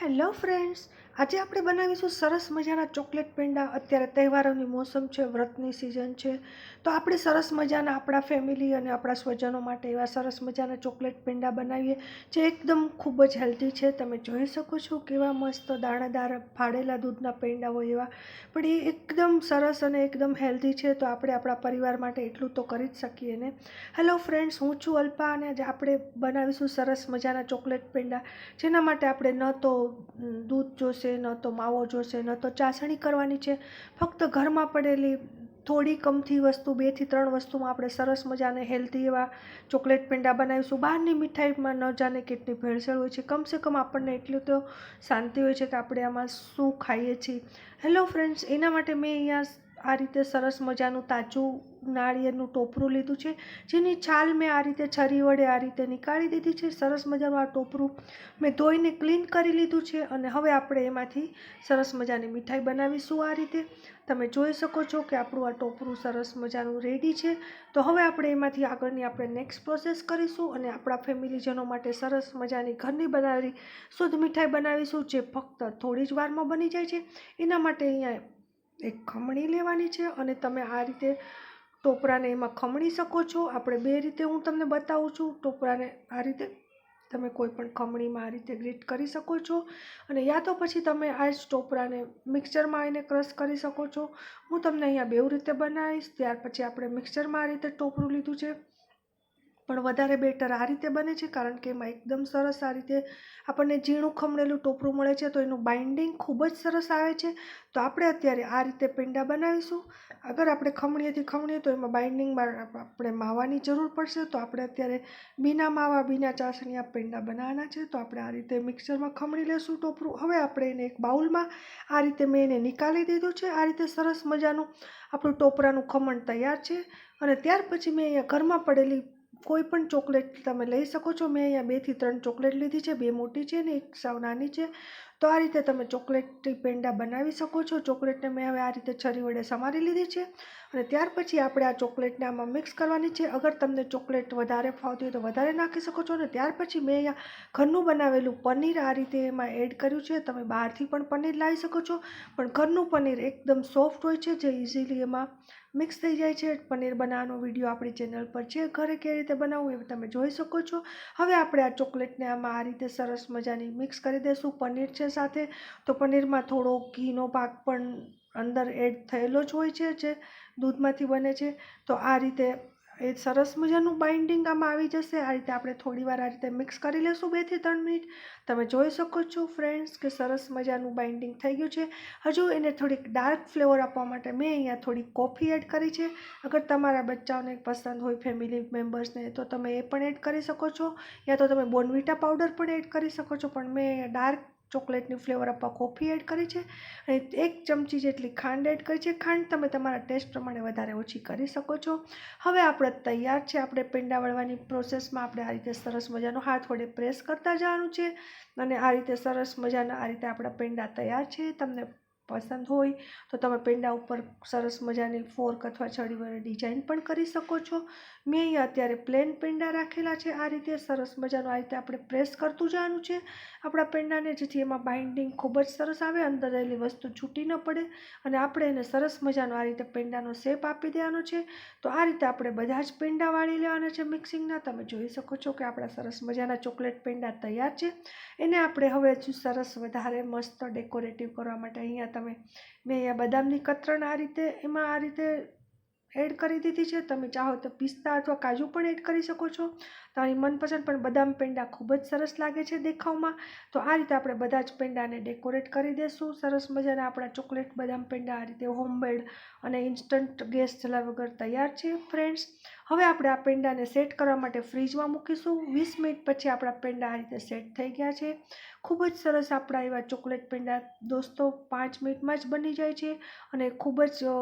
Hello friends આજે આપણે બનાવીશું સરસ મજાના ચોકલેટ પેંડા. અત્યારે તહેવારોની મોસમ છે, વ્રતની સિઝન છે. તો આપણે સરસ મજાના આપણા ફેમિલી અને આપણા સ્વજનો માટે એવા સરસ મજાના ચોકલેટ પેંડા બનાવીએ, જે એકદમ ખૂબ જ હેલ્ધી છે. તમે જોઈ શકો છો કેવા મસ્ત દાણાદાર ફાડેલા દૂધના પેંડા હોય એવા. પણ એ એકદમ સરસ અને એકદમ હેલ્ધી છે. તો આપણે આપણા પરિવાર માટે એટલું તો કરી જ શકીએ ને. હેલો ફ્રેન્ડ્સ હું છું અલ્પા અને આજે આપણે બનાવીશું સરસ મજાના ચોકલેટ પેંડા. જેના માટે આપણે ન તો દૂધ જોશે ન તો માવો જોશે ન તો ચાસણી કરવાની છે. ફક્ત ઘરમાં પડેલી થોડી કમથી વસ્તુ, બેથી ત્રણ વસ્તુમાં આપણે સરસ મજાને હેલ્ધી એવા ચોકલેટ પેંડા બનાવીશું. બહારની મીઠાઈમાં ન જાણે કેટલી ભેળસેળ હોય છે. કમસે કમ આપણને એટલું તો શાંતિ હોય છે કે આપણે આમાં શું ખાઈએ છીએ. હેલો ફ્રેન્ડ્સ એના માટે મેં અહીંયા આ રીતે સરસ મજાનું તાજું નાળિયેરનું ટોપરું લીધું છે, જેની છાલ મેં આ રીતે છરી વડે આ રીતે નીકાળી દીધી છે. સરસ મજાનું આ ટોપરું મેં ધોઈને ક્લીન કરી લીધું છે અને હવે આપણે એમાંથી સરસ મજાની મીઠાઈ બનાવીશું આ રીતે. તમે જોઈ શકો છો કે આપણું આ ટોપરું સરસ મજાનું રેડી છે. તો હવે આપણે એમાંથી આગળની આપણે નેક્સ્ટ પ્રોસેસ કરીશું અને આપણા ફેમિલીજનો માટે સરસ મજાની ઘરની બનાવેલી શુદ્ધ મીઠાઈ બનાવીશું જે ફક્ત થોડી જ વારમાં બની જાય છે. એના માટે અહીંયા એક ખમણી લેવાની છે અને તમે આ રીતે ટોપરાને એમાં ખમણી શકો છો. આપણે બે રીતે હું તમને બતાવું છું. ટોપરાને આ રીતે તમે કોઈ પણ ખમણીમાં આ રીતે ગ્રીટ કરી શકો છો. અને યા તો પછી તમે આ જ ટોપરાને મિક્સરમાં એને ક્રશ કરી શકો છો. હું તમને અહીંયા બેવ રીતે બનાવીશ. ત્યાર પછી આપણે મિક્સરમાં આ રીતે ટોપરું લીધું છે. પણ વધારે બેટર આ રીતે બને છે કારણ કે એમાં એકદમ સરસ આ રીતે આપણને ઝીણું ખમણેલું ટોપરું મળે છે તો એનું બાઇન્ડિંગ ખૂબ જ સરસ આવે છે. તો આપણે અત્યારે આ રીતે પેંડા બનાવીશું. અગર આપણે ખમણીએથી ખમણીએ તો એમાં બાઇન્ડિંગમાં આપણે માવાની જરૂર પડશે. તો આપણે અત્યારે બીના માવા, બીના ચાસણીયા પેંડા બનાવવાના છે. તો આપણે આ રીતે મિક્સરમાં ખમણી લેશું ટોપરું. હવે આપણે એને એક બાઉલમાં આ રીતે મેં એને નિકાલી દીધું છે. આ રીતે સરસ મજાનું આપણું ટોપરાનું ખમણ તૈયાર છે. અને ત્યાર પછી મેં અહીંયા ઘરમાં પડેલી કોઈ પણ ચોકલેટ તમે લઈ શકો છો. મેં અહીંયા બેથી ત્રણ ચોકલેટ લીધી છે. બે મોટી છે ને એક સાવ નાની છે. તો આ રીતે તમે ચોકલેટ પેંડા બનાવી શકો છો. ચોકલેટને મેં હવે આ રીતે છરી વડે સમારી લીધી છે. અને ત્યાર પછી આપણે આ ચોકલેટને આમાં મિક્સ કરવાની છે. અગર તમને ચોકલેટ વધારે ફાવતી હોય તો વધારે નાખી શકો છો. અને ત્યાર પછી મેં અહીંયા ઘરનું બનાવેલું પનીર આ રીતે એમાં એડ કર્યું છે. તમે બહારથી પણ પનીર લાવી શકો છો. પણ ઘરનું પનીર એકદમ સોફ્ટ હોય છે, જે ઇઝીલી એમાં મિક્સ થઈ જાય છે. પનીર બનાવવાનો વીડિયો આપણી ચેનલ પર છે. ઘરે કેવી રીતે બનાવવું એ તમે જોઈ શકો છો. હવે આપણે આ ચોકલેટને આમાં આ રીતે સરસ મજાની મિક્સ કરી દઈશું. પનીર છે સાથે. તો પનીરમાં થોડો ઘીનો ભાગ પણ અંદર એડ થયેલો જ હોય છે, જે દૂધમાંથી બને છે, તો આ રીતે એ સરસ મજાનું બાઇન્ડિંગ આમાં આવી જશે. આ રીતે આપણે થોડી વાર આ રીતે મિક્સ કરી લઈશું બેથી ત્રણ મિનિટ. તમે જોઈ શકો છો ફ્રેન્ડ્સ કે સરસ મજાનું બાઇન્ડિંગ થઈ ગયું છે. હજુ એને થોડીક ડાર્ક ફ્લેવર આપવા માટે મેં અહીંયા થોડી કોફી એડ કરી છે. અગર તમારા બચ્ચાઓને પસંદ હોય, ફેમિલી મેમ્બર્સને, તો તમે એ પણ એડ કરી શકો છો. યા તો તમે બોર્નવિટા પાવડર પણ એડ કરી શકો છો, પણ મેં ડાર્ક ચોકલેટની ફ્લેવર આપવા કોફી એડ કરી છે અને એક ચમચી જેટલી ખાંડ એડ કરી છે. ખાંડ તમે તમારા ટેસ્ટ પ્રમાણે વધારે ઓછી કરી શકો છો. હવે આપણે તૈયાર છે, આપણે પેંડા વળવાની પ્રોસેસમાં આપણે આ રીતે સરસ મજાનો હાથ વડે પ્રેસ કરતા જવાનું છે અને આ રીતે સરસ મજાના આ રીતે આપણા પેંડા તૈયાર છે. તમને પસંદ હોય તો તમે પેંડા ઉપર સરસ મજાની ફોર્ક અથવા છડી વડે ડિઝાઇન પણ કરી શકો છો. મેં અહીંયા અત્યારે પ્લેન પેંડા રાખેલા છે. આ રીતે સરસ મજાનું આ રીતે આપણે પ્રેસ કરતું જવાનું છે. આપણા પેંડાને જેથી એમાં બાઇન્ડિંગ ખૂબ જ સરસ આવે, અંદર રહેલી વસ્તુ છૂટી ન પડે અને આપણે એને સરસ મજાનો આ રીતે પેંડાનો શેપ આપી દેવાનો છે. તો આ રીતે આપણે બધા જ પેંડા વાળી લેવાના છે મિક્સિંગના. તમે જોઈ શકો છો કે આપણા સરસ મજાના ચોકલેટ પેંડા તૈયાર છે. એને આપણે હવે સરસ વધારે મસ્ત ડેકોરેટિવ કરવા માટે અહીંયા તમે મેં અહીંયા બદામની કતરણ આ રીતે, એમાં આ રીતે એડ કરી દીધી છે. તમે ચાહો તો પિસ્તા અથવા કાજુ પણ એડ કરી શકો છો. તમારી મનપસંદ પણ બદામ પેંડા ખૂબ જ સરસ લાગે છે દેખાવમાં. તો આ રીતે આપણે બધા જ પેંડાને ડેકોરેટ કરી દઈશું સરસ મજાના આપણા ચોકલેટ બદામ પેંડા આ રીતે હોમમેડ અને ઇન્સ્ટન્ટ ગેસ ચલાવ્યા વગર તૈયાર છે ફ્રેન્ડ્સ હવે આપણે આ પેંડાને સેટ કરવા માટે ફ્રીજમાં મૂકીશું. વીસ મિનિટ પછી આપણા પેંડા આ રીતે સેટ થઈ ગયા છે. ખૂબ જ સરસ આપણા એવા ચોકલેટ પેંડા દોસ્તો પાંચ મિનિટમાં જ બની જાય છે અને ખૂબ જ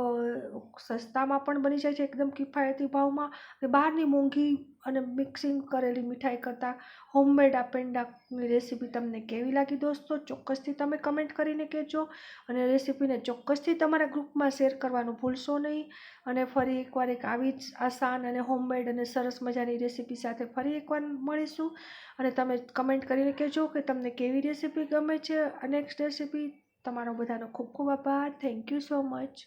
સસ્તામાં પણ બની જાય છે એકદમ કિફાયતી ભાવમાં. અને બહારની મોંઘી અને મિક્સિંગ કરેલી મીઠાઈ કરતાં હોમમેડ આ પેંડાની રેસીપી તમને કેવી લાગી દોસ્તો? ચોક્કસથી તમે કમેન્ટ કરીને કહેજો અને રેસીપીને ચોક્કસથી તમારા ગ્રુપમાં શેર કરવાનું ભૂલશો નહીં. અને ફરી એકવાર એક આવી જ આસાન અને હોમમેડ અને સરસ મજાની રેસીપી સાથે ફરી એકવાર મળીશું. અને તમે કમેન્ટ કરીને કહેજો કે તમને કેવી રેસીપી ગમે છે. નેક્સ્ટ રેસીપી તમારો બધાનો ખૂબ ખૂબ આભાર. Thank you so much